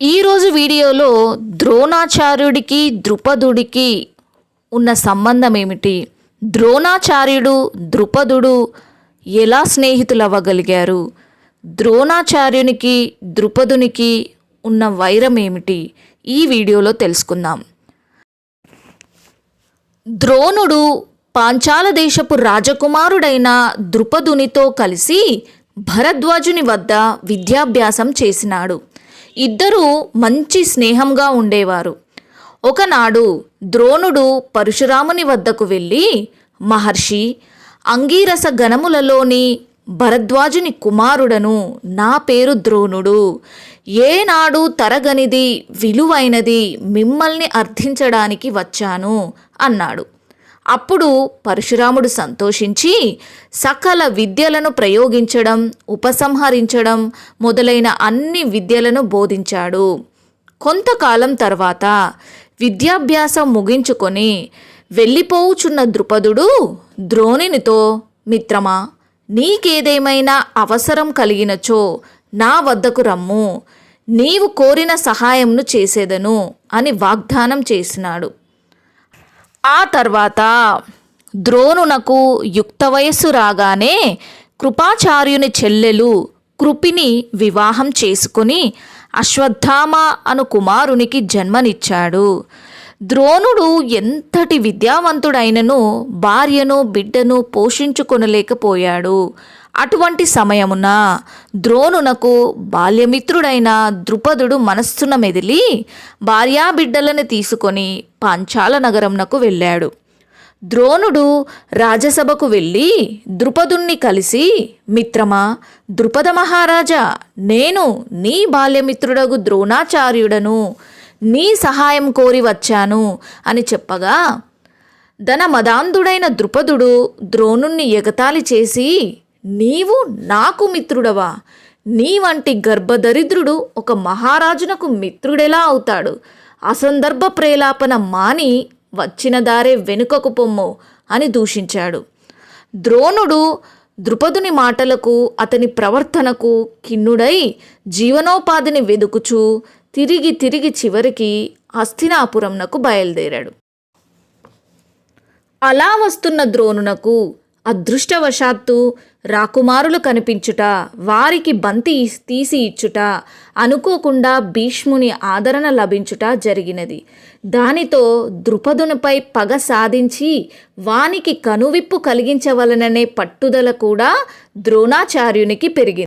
ఈరోజు వీడియోలో ద్రోణాచార్యుడికి ద్రుపదుడికి ఉన్న సంబంధం ఏమిటి? ద్రోణాచార్యుడు ద్రుపదుడు ఎలా స్నేహితులు అవ్వగలిగారు ద్రోణాచార్యునికి ద్రుపదునికి ఉన్న వైరం ఏమిటి? ఈ వీడియోలో తెలుసుకుందాం. ద్రోణుడు పాంచాల దేశపు రాజకుమారుడైన ద్రుపదునితో కలిసి భరద్వాజుని వద్ద విద్యాభ్యాసం చేసినాడు. ఇద్దరూ మంచి స్నేహంగా ఉండేవారు. ఒకనాడు ద్రోణుడు పరశురాముని వద్దకు వెళ్ళి మహర్షి అంగీరస గణములలోని భరద్వాజుని కుమారుడను నా పేరు ద్రోణుడు. ఏనాడు తరగనిది విలువైనది మిమ్మల్ని అర్థించడానికి వచ్చాను అన్నాడు. అప్పుడు పరశురాముడు సంతోషించి సకల విద్యలను ప్రయోగించడం ఉపసంహరించడం మొదలైన అన్ని విద్యలను బోధించాడు. కొంతకాలం తర్వాత విద్యాభ్యాసం ముగించుకొని వెళ్ళిపోవుచున్న ద్రుపదుడు ద్రోణునితో మిత్రమా నీకేదేమైనా అవసరం కలిగినచో నా వద్దకు రమ్ము నీవు కోరిన సహాయంను చేసేదను అని వాగ్దానం చేసినాడు. ఆ తర్వాత ద్రోణునకు యుక్త వయస్సు రాగానే కృపాచార్యుని చెల్లెలు కృపిని వివాహం చేసుకుని అశ్వత్థామ అను కుమారునికి జన్మనిచ్చాడు. ద్రోణుడు ఎంతటి విద్యావంతుడైనను భార్యను బిడ్డను పోషించుకొనలేకపోయాడు. అటువంటి సమయమున ద్రోణునకు బాల్యమిత్రుడైన ద్రుపదుడు మనస్సున మెదిలి భార్యాబిడ్డలను తీసుకొని పాంచాల నగరంనకు వెళ్ళాడు. ద్రోణుడు రాజసభకు వెళ్ళి ద్రుపదుణ్ణి కలిసి మిత్రమా ద్రుపద మహారాజా నేను నీ బాల్యమిత్రుడగు ద్రోణాచార్యుడను నీ సహాయం కోరి వచ్చాను అని చెప్పగా ధన మదాంధుడైన ద్రుపదుడు ద్రోణుణ్ణి ఎగతాళి చేసి నీవు నాకు మిత్రుడవా? నీ వంటి గర్భదరిద్రుడు ఒక మహారాజునకు మిత్రుడెలా అవుతాడు? అసందర్భ ప్రేలాపన మాని వచ్చిన దారే వెనుకకు పొమ్ము అని దూషించాడు. ద్రోణుడు ద్రుపదుని మాటలకు అతని ప్రవర్తనకు కిన్నుడై జీవనోపాధిని వెదుకుచూ తిరిగి తిరిగి చివరికి హస్తినాపురంనకు బయలుదేరాడు. అలా వస్తున్న ద్రోణునకు అదృష్టవశాత్తు రాకుమారులు కనిపించుట వారికి బంతి తీసి ఇచ్చుట అనుకోకుండా భీష్ముని ఆదరణ లభించుట జరిగినది. దానితో ద్రుపదునిపై పగ సాధించి వానికి కనువిప్పు కలిగించవలననే పట్టుదల కూడా ద్రోణాచార్యునికి పెరిగింది.